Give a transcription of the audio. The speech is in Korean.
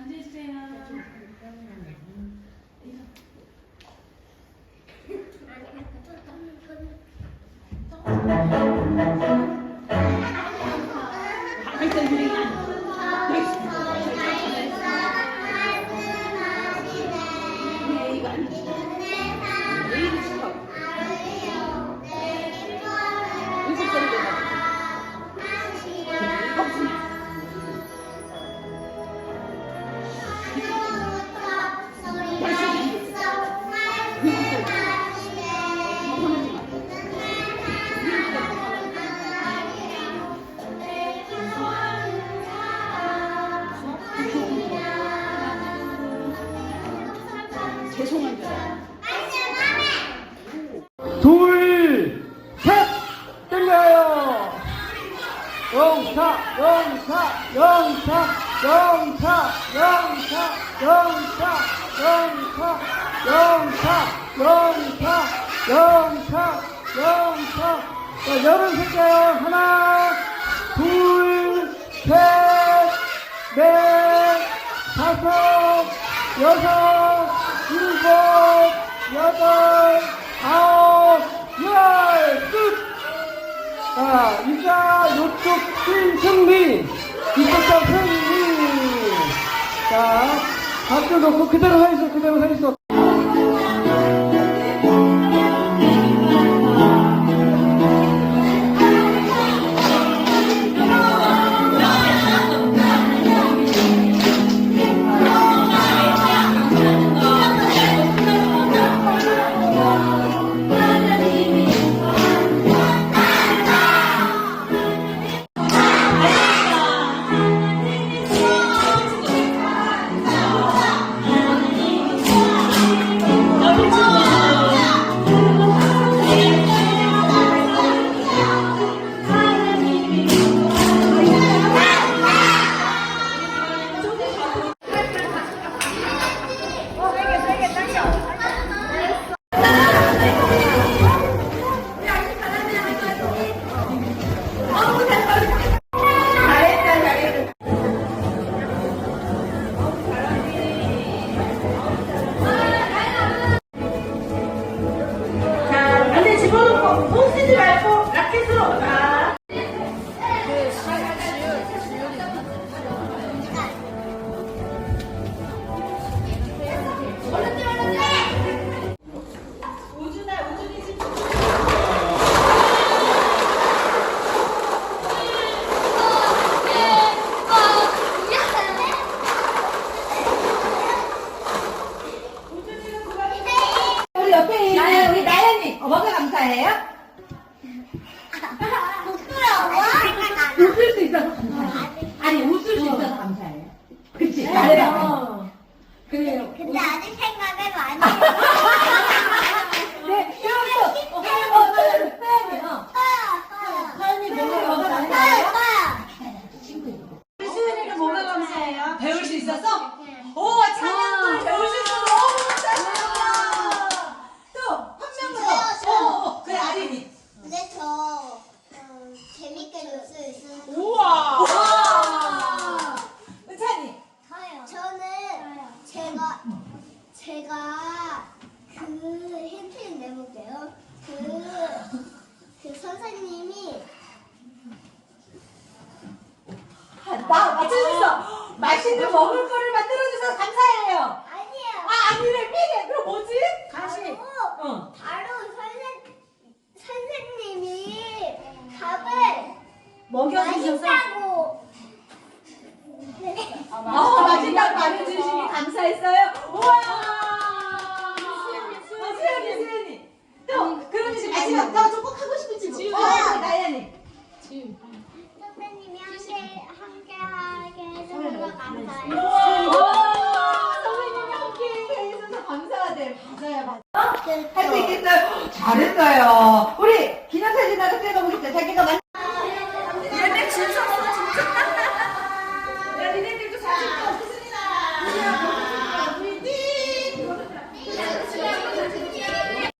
앉으세요. 알아. 둘, 셋, 땡겨요. 영차, 영차, 영차, 영차, 영차, 영차, 영차, 영차, 영차, 영차, 영차. 자, 열은 셀게요. 하나, 둘, 셋, 넷, 다섯, 여섯, 일곱, 여덟, 아홉, 열, 끝! 자, 이자 요쪽 팀 승리, 이쪽자 승리. 자, 박수 놓고 그대로 서 있어, 그대로 서 있어. 뭐가 감사해요? 웃을 수 있어서 감사해요. 아니 웃을 수 있어서 감사해요. 그치? 잘해요. 그래요. 근데 아직 생각을 많이 해요. 네, 또 어, 어, 어. 뭐가 뭐가 감사해요? 배울 수 있어서? 오, 찬양도 배울 수 있어서 너무 잘했다. 또한 명은 더. 어, 어, 그래 아린이. 근데 저 어, 재밌게 놀 수 있어서 우와. 와. 은찬이. 저는 제가 제가 그 힌트를 내볼게요. 그, 그 선생님이 나 맞춰줬어. 맛있는 먹을 거를 만들어줘서 감사해요. 아니에요. 아, 아니래, 미래. 그럼 뭐지? 바로 어. 바로 선생 선생님이 밥을 먹여주셔서. 맛있다고 어, 맛있다고 말해주시니 감사했어요. 네, 맞아요, 어? 할수 있겠어요? 잘했어요. 우리 기념사진 하나 찍어보겠어요. 자기가 만